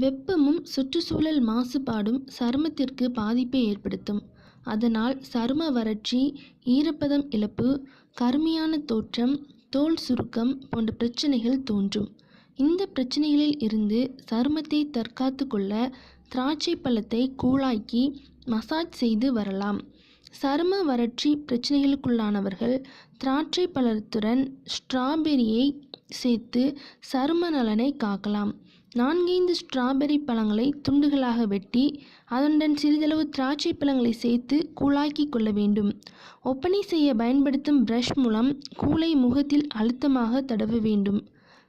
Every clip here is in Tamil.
வெப்பமும் சுற்றுச்சூழல் மாசுபாடும் சருமத்திற்கு பாதிப்பை ஏற்படுத்தும். அதனால் சரும வறட்சி ஈரப்பதம் இழப்பு கருமையான தோற்றம் தோல் சுருக்கம் போன்ற பிரச்சனைகள் தோன்றும். இந்த பிரச்சனைகளில் இருந்து சருமத்தை தற்காத்து கொள்ள திராட்சை பழத்தை கூழாக்கி மசாஜ் செய்து வரலாம். சரும வறட்சி பிரச்சனைகளுக்குள்ளானவர்கள் திராட்சை பழத்துடன் ஸ்ட்ராபெரியை சேர்த்து சரும நலனை காக்கலாம். நான்கைந்து ஸ்ட்ராபெர்ரி பழங்களை துண்டுகளாக வெட்டி அதனுடன் சிறிதளவு திராட்சை பழங்களை சேர்த்து கூழாக்கி கொள்ள வேண்டும். ஒப்பனை செய்ய பயன்படுத்தும் பிரஷ் மூலம் கூளை முகத்தில் அழுத்தமாக தடவ வேண்டும்.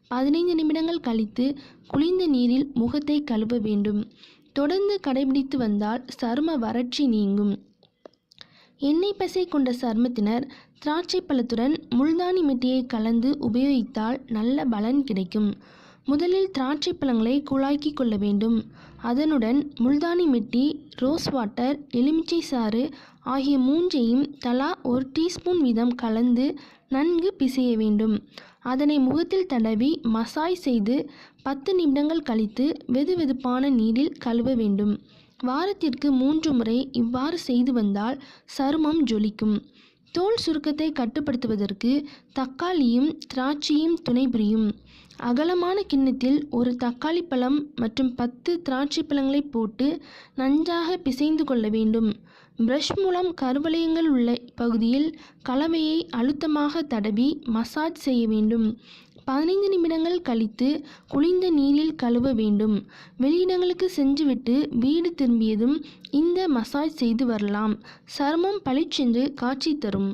பதினைந்து நிமிடங்கள் கழித்து குளிர்ந்த நீரில் முகத்தை கழுவ வேண்டும். தொடர்ந்து கடைபிடித்து வந்தால் சரும வறட்சி நீங்கும். எண்ணெய் பசை கொண்ட சருமத்தினர் திராட்சை பழத்துடன் முள்தானி மெட்டியை கலந்து உபயோகித்தால் நல்ல பலன் கிடைக்கும். முதலில் திராட்சை பழங்களை குழாய்க்கி கொள்ள வேண்டும். அதனுடன் முல்தானி மெட்டி ரோஸ் வாட்டர் எலுமிச்சை சாறு ஆகிய மூன்றையும் தலா ஒரு டீஸ்பூன் வீதம் கலந்து நன்கு பிசைய வேண்டும். அதனை முகத்தில் தடவி மசாஜ் செய்து பத்து நிமிடங்கள் கழித்து வெதுவெதுப்பான நீரில் கழுவ வேண்டும். வாரத்திற்கு மூன்று முறை இவ்வாறு செய்து வந்தால் சருமம் ஜொலிக்கும். தோல் சுருக்கத்தை கட்டுப்படுத்துவதற்கு தக்காளியும் திராட்சையும் துணை புரியும். அகலமான கிண்ணத்தில் ஒரு தக்காளி பழம் மற்றும் பத்து திராட்சை பழங்களை போட்டு நன்றாக பிசைந்து கொள்ள வேண்டும். பிரஷ் மூலம் கருவளையங்கள் உள்ள பகுதியில் கலவையை அழுத்தமாக தடவி மசாஜ் செய்ய வேண்டும். பதினைந்து நிமிடங்கள் கழித்து குளிர்ந்த நீரில் கழுவ வேண்டும். வெளியிடங்களுக்கு சென்றுவிட்டு வீடு திரும்பியதும் இந்த மசாஜ் செய்து வரலாம். சருமம் பளிச்சென்று காட்சி தரும்.